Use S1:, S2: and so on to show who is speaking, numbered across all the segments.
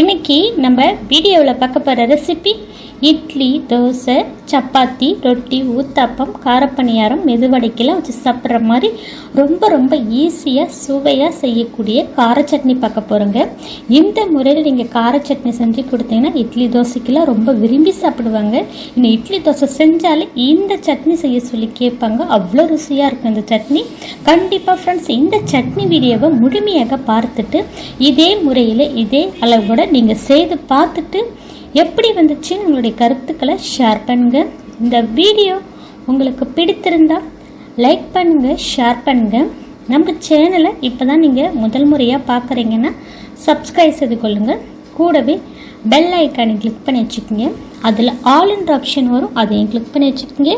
S1: இன்னைக்கு நம்ம வீடியோவில் பார்க்க போகிற ரெசிபி இட்லி தோசை சப்பாத்தி ரொட்டி ஊத்தாப்பம் காரப்பணியாரம் மெதுவடைக்கெல்லாம் வச்சு சாப்பிட்ற மாதிரி ரொம்ப ரொம்ப ஈஸியாக சுவையாக செய்யக்கூடிய கார சட்னி பார்க்க போகிறோங்க இந்த முறையில் நீங்கள் கார சட்னி செஞ்சு கொடுத்தீங்கன்னா இட்லி தோசைக்கெல்லாம் ரொம்ப விரும்பி சாப்பிடுவாங்க. இன்னும் இட்லி தோசை செஞ்சாலே இந்த சட்னி செய்ய சொல்லி கேட்பாங்க. அவ்வளோ ருசியாக இருக்கும் இந்த சட்னி. கண்டிப்பாக ஃப்ரெண்ட்ஸ் இந்த சட்னி வீடியோவை முழுமையாக பார்த்துட்டு இதே முறையில் இதே அளவு அளவோட நீங்கள் செய்து பார்த்துட்டு எப்படி வந்துச்சுன்னு உங்களுடைய கருத்துக்களை ஷேர் பண்ணுங்க. இந்த வீடியோ உங்களுக்கு பிடித்திருந்தால் லைக் பண்ணுங்க ஷேர் பண்ணுங்க. நம்ம சேனலை இப்போ தான் நீங்கள் முதல் முறையாக பார்க்குறீங்கன்னா சப்ஸ்கிரைப் செய்து கொள்ளுங்கள் கூடவே பெல் ஐக்கானை கிளிக் பண்ணி வச்சுக்கோங்க. அதில் ஆல் ஆப்ஷன் வரும் அதையும் கிளிக் பண்ணி வச்சுக்கோங்க.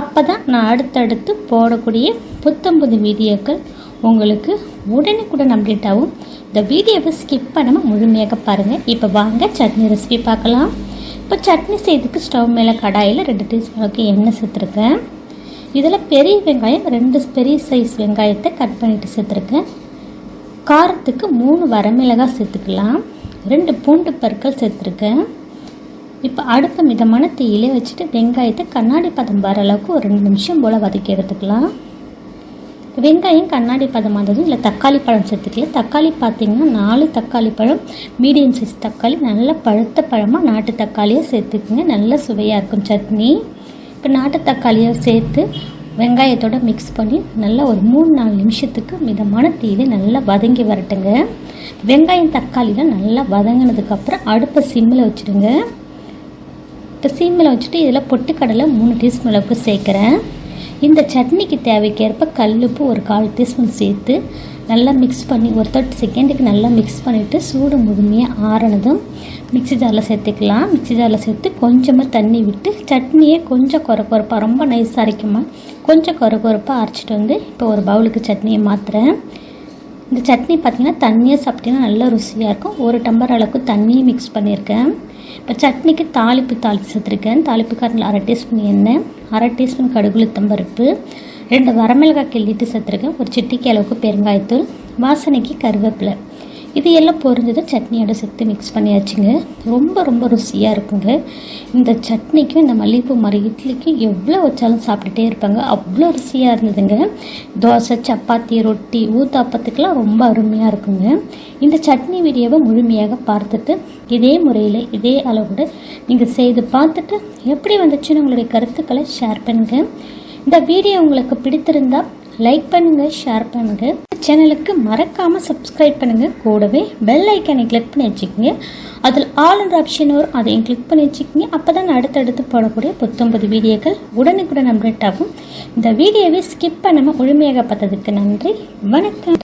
S1: அப்போ தான் நான் அடுத்தடுத்து போடக்கூடிய புத்தம் புது வீடியோக்கள் உங்களுக்கு உடனுக்குடன் அப்டேட் ஆகும் இந்த வீடியோவை ஸ்கிப் பண்ணாமல் முழுமையாக பாருங்கள் இப்போ வாங்க சட்னி ரெசிபி பார்க்கலாம். இப்போ சட்னி செய்யறதுக்கு ஸ்டவ் மேலே கடாயில் ரெண்டு டீஸ்பூன் அளவுக்கு எண்ணெய் சேர்த்துருக்கேன். இதில் பெரிய வெங்காயம் ரெண்டு பெரிய சைஸ் வெங்காயத்தை கட் பண்ணிட்டு சேர்த்துருக்கேன். காரத்துக்கு மூணு வரமிளகாய் சேர்த்துக்கலாம். ரெண்டு பூண்டு பற்கள் சேர்த்துருக்கேன். இப்போ அடுத்த மிதமான தீயிலே வச்சுட்டு வெங்காயத்தை கண்ணாடி பதம் வர அளவுக்கு ஒரு ரெண்டு நிமிஷம் போல் வதக்கி எடுத்துக்கலாம். வெங்காயம் கண்ணாடி பதம் ஆனதும் இல்லை தக்காளி பழம் சேர்த்துக்கலாம் தக்காளி பார்த்தீங்கன்னா நாலு தக்காளி பழம் மீடியம் சைஸ் தக்காளி நல்ல பழுத்த பழமாக நாட்டு தக்காளியை சேர்த்துக்குங்க. நல்ல சுவையாக இருக்கும் சட்னி. இப்போ நாட்டு தக்காளியை சேர்த்து வெங்காயத்தோடு மிக்ஸ் பண்ணி நல்லா ஒரு மூணு நாலு நிமிஷத்துக்கு மிதமான தீயில நல்லா வதங்கி வரட்டுங்க. வெங்காயம் தக்காளிலாம் நல்லா வதங்கினதுக்கப்புறம் அடுப்பை சிம்மில் வச்சுடுங்க. இப்போ சிம்மில் வச்சுட்டு இதில் பொட்டுக்கடலை மூணு டீஸ்பூன் அளவுக்கு சேர்க்குறேன். இந்த சட்னிக்கு தேவைக்கேற்ப கல்லுப்பு ஒரு கால் டீஸ்பூன் சேர்த்து நல்லா மிக்ஸ் பண்ணி ஒரு தேர்ட்டி செகண்டுக்கு நல்லா மிக்ஸ் பண்ணிவிட்டு சூடு முழுமையாக ஆறினதும் மிக்ஸி ஜாரில் சேர்த்துக்கலாம். மிக்ஸி ஜாரில் சேர்த்து கொஞ்சமாக தண்ணி விட்டு சட்னியை கொஞ்சம் குறை குறைப்பாக ரொம்ப நைஸாக அரைக்குமா? கொஞ்சம் குறை குறைப்பாக அரைச்சிட்டு வந்து இப்போ ஒரு பவுலுக்கு சட்னியை மாற்றுறேன் இந்த சட்னி பார்த்திங்கன்னா தண்ணியாக சாப்பிட்டீங்கன்னா நல்லா ருசியாக இருக்கும். ஒரு டம்பர் அளவுக்கு தண்ணியும் மிக்ஸ் பண்ணியிருக்கேன். இப்போ சட்னிக்கு தாளிப்பு தாளிப்பு சேர்த்துருக்கேன். தாளிப்பு காரணம் அரை டீஸ்பூன் எண்ணெய் அரை டீஸ்பூன் கடுகுளுத்தம் பருப்பு ரெண்டு வரமிளகாய் கிள்ளிட்டு சேர்த்துருக்கேன். ஒரு சிட்டிக்கு அளவுக்கு பெருங்காயத்தூள் வாசனைக்கு கருவேப்பிலை. இது எல்லாம் பொரிஞ்சதை சட்னியோட சேர்த்து மிக்ஸ் பண்ணியாச்சுங்க. ரொம்ப ரொம்ப ருசியாக இருக்குங்க. இந்த சட்னிக்கும் இந்த மல்லிகைப்பூ மர இட்லிக்கும் எவ்வளோ வச்சாலும் சாப்பிட்டுட்டே இருப்பாங்க. அவ்வளோ ருசியாக இருந்ததுங்க. தோசை சப்பாத்தி ரொட்டி ஊத்தாப்பத்துக்கெல்லாம் ரொம்ப அருமையாக இருக்குங்க. இந்த சட்னி வீடியோவை முழுமையாக பார்த்துட்டு இதே முறையில் இதே அளவோட நீங்கள் செய்து பார்த்துட்டு எப்படி வந்துச்சுன்னு உங்களுடைய கருத்துக்களை ஷேர் பண்ணுங்கள் இந்த வீடியோ உங்களுக்கு பிடித்திருந்தா லைக் பண்ணுங்கள் ஷேர் பண்ணுங்கள் சேனலுக்கு மறக்காமல் சப்ஸ்கிரைப் பண்ணுங்க. கூடவே பெல் ஐக்கனை கிளிக் பண்ணி வச்சுக்கோங்க. அதில் ஆல் என்ற ஆப்ஷன் வரும் அதையும் கிளிக் பண்ணி வச்சுக்கோங்க. அப்போ தான் அடுத்தடுத்து போடக்கூடிய புத்தொன்பது வீடியோக்கள் உடனுக்குடன் அப்டேட் ஆகும். இந்த வீடியோவை ஸ்கிப் பண்ணாமல் முழுமையாக பார்த்ததுக்கு நன்றி. வணக்கம்.